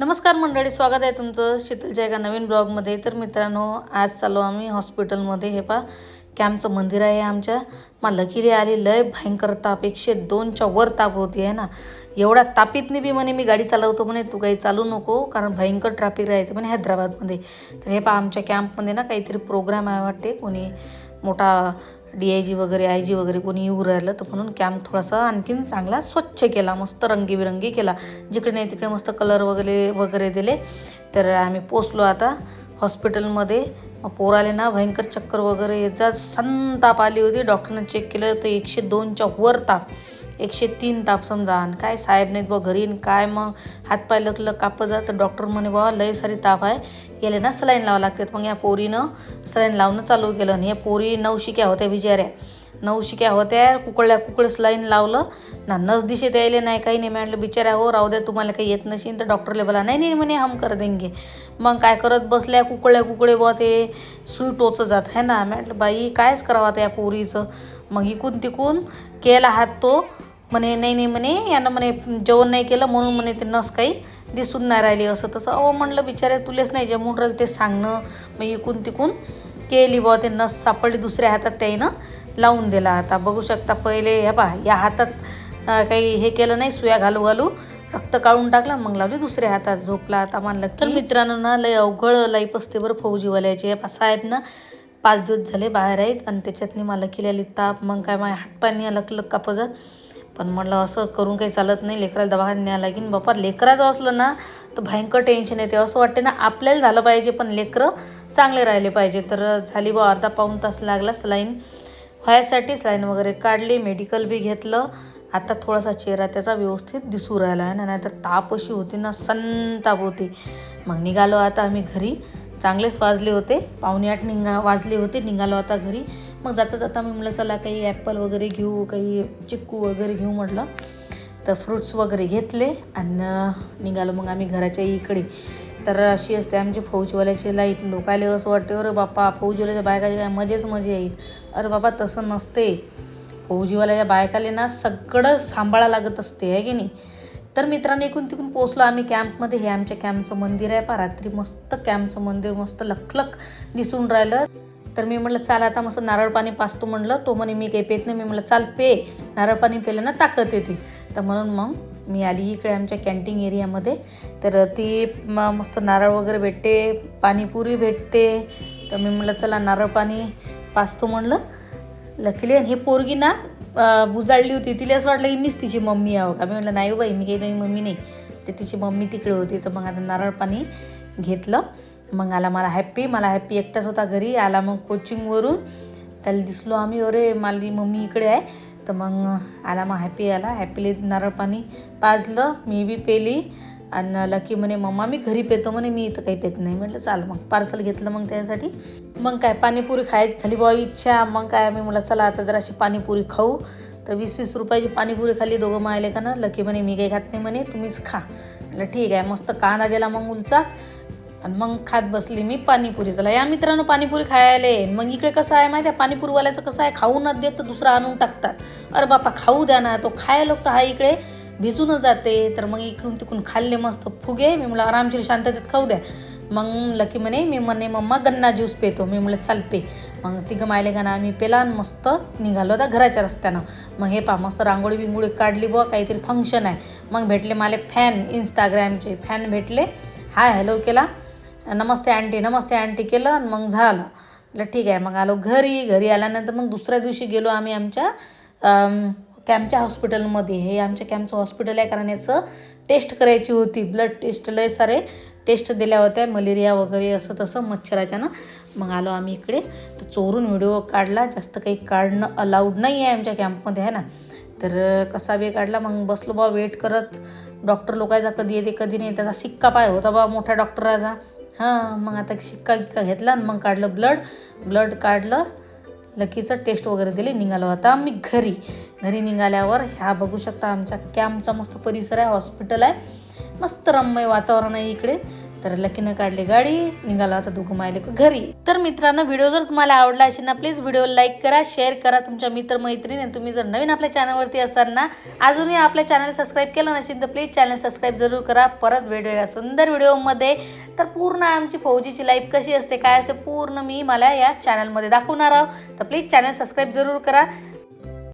नमस्कार मंडळी स्वागत आहे तुमचं शीतलच्या एका नवीन ब्लॉगमध्ये. तर मित्रांनो आज चालू आम्ही हॉस्पिटलमध्ये. हे पा कॅम्पचं मंदिर आहे आमच्या. मा लकीली आली लय भयंकर ताप. एकशे दोनच्या वर ताप होती आहे ना. एवढा तापीतनी बी म्हणे मी गाडी चालवतो म्हणे तू काही चालू नको कारण भयंकर ट्रॅफिक राहते म्हणे हैदराबादमध्ये. तर हे पा आमच्या कॅम्पमध्ये ना काहीतरी प्रोग्राम आहे वाटते कोणी मोठा डी आय जी वगैरे आय जी वगैरे कोणी येऊ राहिलं तर म्हणून कॅम्प थोडासा आणखीन चांगला स्वच्छ केला मस्त रंगीबिरंगी केला. जिकडे नाही तिकडे मस्त कलर वगैरे वगैरे दिले. तर आम्ही पोचलो आता हॉस्पिटलमध्ये पोर पोराले ना भयंकर चक्कर वगैरे. याचा संताप आली होती. डॉक्टरनं चेक केलं तर एकशे दोनच्या वर ताप एकशे तीन ताप समजा. आणि काय साहेब नाहीत बा घरी. काय मग? हातपाय लकलं कापत जा तर डॉक्टर म्हणे बाबा लय सारी ताप आहे. गेले ना सलाईन लावा लागतात. मग या पोरीनं सलाईन लावणं चालू केलं. आणि या पोरी नऊ शिक्या होत्या बिचाऱ्या. नऊ शिक्या होत्या कुकळल्या कुकळे सलाईन लावलं. ना नस दिशेत यायले नाही काही नाही. म्हटलं बिचाऱ्या हो राहू द्या तुम्हाला काही येत नसेल तर डॉक्टरले बोला नाही नाही म्हणे हम कर देंगे. मग काय करत बसल्या कुकळल्या कुकळे बुवा ते सुई टोच जात. आहे ना? म्हटलं बाई कायच करावं आता या पोरीचं? मग इकून तिकून केला हात तो म्हणे नाही नाही म्हणे यानं म्हणे जेवण नाही केलं म्हणून म्हणे ते नस काही दिसून नाही राहिली. असं तसं. अहो म्हणलं बिचारे तुलेच नाही जमून राहिलं ते सांगणं मग इकून तिकून केली बुवा ते नस सापडली दुसऱ्या हातात त्याईनं लावून दिला आता. बघू शकता पहिले हे पहा या हातात काही हे केलं नाही सुया घालू घालू रक्त काढून टाकला मग लावली दुसऱ्या हातात झोपला आता मानलं तर मित्रांनो ना लय अवघड लाईफ असते बरं फौजीवाल्याचे साहेब ना पाच दिवस झाले बाहेर आहेत आणि त्याच्यातनी मला केलेली ताप मग काय माझ्या हातपाणी अलग अलग कापजात पण म्हटलं असं करून काही चालत नाही लेकराला दवाखान्यात न्यायला लागेन. बापा लेकराचं असलं ना तर भयंकर टेन्शन येते. असं वाटते ना आपल्याला झालं पाहिजे पण लेकरं चांगले राहिले पाहिजे. तर झाली बा अर्धा पाऊण तास लागला सलाईन व्हायसाठी सलाईन वगैरे काढली मेडिकल बी घेतलं. आता थोडासा चेहरा त्याचा व्यवस्थित दिसू राहिला आहे ना नाहीतर ताप अशी होती ना संताप होती. मग निघालो आता आम्ही घरी. चांगलेच वाजले होते. पावणे आठ निघा वाजले होते. निघालो आता घरी. मग जाता जाता मी म्हटलं चला काही ॲपल वगैरे घेऊ काही चिक्कू वगैरे घेऊ म्हटलं. तर फ्रुट्स वगैरे घेतले आणि निघालो मग आम्ही घराच्या इकडे. तर अशी असते आमची फौजीवाल्याची लाईफ लोकायला असं वाटते अरे बापा फौजीवाल्याच्या बायकाची काय मजेच मजे येईल अरे बाबा तसं नसते. फौजीवाल्याच्या बायकाले ना सगळं सांभाळा लागत असते आहे की नाही? तर मित्रांनो इकून तिकून पोचलो आम्ही कॅम्पमध्ये हे आमच्या कॅम्पचं मंदिर आहे. पा रात्री मस्त कॅम्पचं मंदिर मस्त लखलख दिसून राहिलं. तर मी म्हटलं चाल आता मस्त नारळ पाणी पाचतो म्हटलं तो म्हणे मी काही पेत नाही. मी म्हटलं चाल पे नारळ पाणी पेलं ना ताकद येते. तर म्हणून मग मी आली इकडे आमच्या कॅन्टीन एरियामध्ये. तर ती म मस्त नारळ वगैरे भेटते पाणीपुरी भेटते. तर मी म्हटलं चला नारळ पाणी पाचतो म्हणलं. लकीली आणि हे पोरगी ना बुजाळली होती. तिला असं वाटलं की मीच तिची मम्मी आहो का मी म्हटलं नाही हो बाई मी काही नाही मम्मी नाही. तर तिची मम्मी तिकडे होती. तर मग आता नारळ पाणी घेतलं. मग आला मला हॅप्पी मला हॅप्पी एकटाच होता घरी. आला मग कोचिंगवरून त्याला दिसलो आम्ही अरे माझी मम्मी इकडे आहे. तर मग आला मग हॅपी आला. हॅपीले नारळ पाणी पाजलं मी बी पेली. आणि लकी म्हणे मम्मा मी घरी पेतो. म्हणे मी इथं काही पेत नाही. म्हटलं चाल मग पार्सल घेतलं मग त्यासाठी. मग काय पाणीपुरी खायची झाली बॉ इच्छा. मग काय मी म्हटलं चला आता जराशी पाणीपुरी खाऊ. तर वीस वीस रुपयाची पाणीपुरी खाल्ली दोघं मायले का ना. लकी म्हणे मी काही खात नाही म्हणे तुम्हीच खा. म्हटलं ठीक आहे. मस्त कांदा दिला मग उलचा. आणि मग खात बसली मी पाणीपुरी. चला या मित्रांनो पाणीपुरी खायला. येईन मग इकडे कसं आहे माहिती आहे पाणीपुरीवाल्याचं कसं आहे खाऊ न देत तर दुसरं आणून टाकतात. अरे बापा खाऊ द्या ना. तो खायला तर हा इकडे भिजून जाते. तर मग इकडून तिकडून खाल्ले मस्त फुगे. मी म्हटलं आरामशीर शांततेत खाऊ द्या. मग लकी म्हणे मी म्हणे मम्मा गन्ना ज्यूस पेतो. मी म्हटलं चाल पे. मग तिघं गमायले गाणं आम्ही पेला आणि मस्त निघालो होता घराच्या रस्त्यानं. मग हे पा मस्त रांगोळी बिंगोळी काढली बुवा काहीतरी फंक्शन आहे. मग भेटले मला फॅन इंस्टाग्रामचे फॅन भेटले. हाय हॅलो केला. नमस्ते आंटी नमस्ते आंटी केलं आणि मग झालं. म्हटलं ठीक आहे. मग आलो घरी. घरी आल्यानंतर मग दुसऱ्या दिवशी गेलो आम्ही आमच्या कॅम्पच्या हॉस्पिटलमध्ये. हे आमच्या कॅम्पचं हॉस्पिटल आहे कारण याचं टेस्ट करायची होती. ब्लड टेस्ट लय सारे टेस्ट दिल्या होत्या मलेरिया वगैरे असं तसं मच्छराच्या ना. मग आलो आम्ही इकडे. तर चोरून व्हिडिओ काढला. जास्त काही काढणं अलाउड नाही आहे आमच्या कॅम्पमध्ये आहे ना. तर कसा बी काढला? मग बसलो बा वेट करत. डॉक्टर लोकांचा कधी येते कधी नाही. त्याचा शिक्का पाय होता बा मोठ्या डॉक्टराचा. हां मग आता शिक्का गिक्का घेतला आणि मग काढलं ब्लड. ब्लड काढलं लकीचं टेस्ट वगैरे दिले निघालो आता आम्ही घरी. घरी निघाल्यावर ह्या बघू शकता आमच्या कॅम्पचा मस्त परिसर आहे हॉस्पिटल आहे. मस्त रम्य वातावरण आहे इकडे. तर लकीनं काढली गाडी निघाला आता दोघं मायले घरी. तर मित्रांनो व्हिडिओ जर तुम्हाला आवडला असेल ना प्लीज व्हिडिओ लाईक करा शेअर करा तुमच्या मित्रमैत्रिणी आणि तुम्ही जर नवीन आपल्या चॅनलवरती असताना अजूनही आपल्या चॅनल सबस्क्राईब केलं नसेल तर प्लीज चॅनल सबस्क्राईब जरूर करा. परत वेगवेगळ्या सुंदर व्हिडिओमध्ये तर पूर्ण आमची फौजीची लाईफ कशी असते काय असते पूर्ण मी मला या चॅनलमध्ये दाखवणार आहोत. तर प्लीज चॅनल सबस्क्राईब जरूर करा.